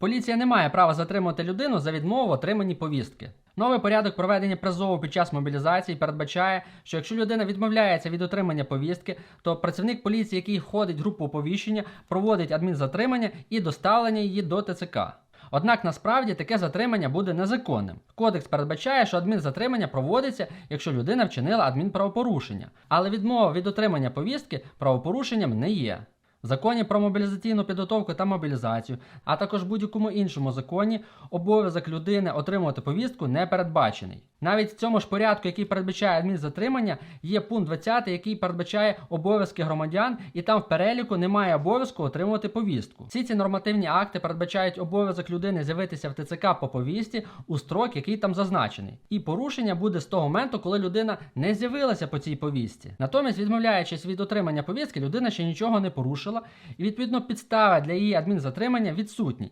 Поліція не має права затримати людину за відмову в отриманні повістки. Новий порядок проведення призову під час мобілізації передбачає, що якщо людина відмовляється від отримання повістки, то працівник поліції, який входить в групу оповіщення, проводить адмінзатримання і доставлення її до ТЦК. Однак насправді таке затримання буде незаконним. Кодекс передбачає, що адмінзатримання проводиться, якщо людина вчинила адмінправопорушення, але відмова від отримання повістки правопорушенням не є. Законі про мобілізаційну підготовку та мобілізацію, а також будь-якому іншому законі, обов'язок людини отримувати повістку не передбачений. Навіть в цьому ж порядку, який передбачає адмінзатримання, є пункт 20, який передбачає обов'язки громадян, і там в переліку немає обов'язку отримувати повістку. Всі ці нормативні акти передбачають обов'язок людини з'явитися в ТЦК по повісті у строк, який там зазначений. І порушення буде з того моменту, коли людина не з'явилася по цій повістці. Натомість, відмовляючись від отримання повістки, людина ще нічого не порушила, і відповідно підстави для її адмінзатримання відсутні.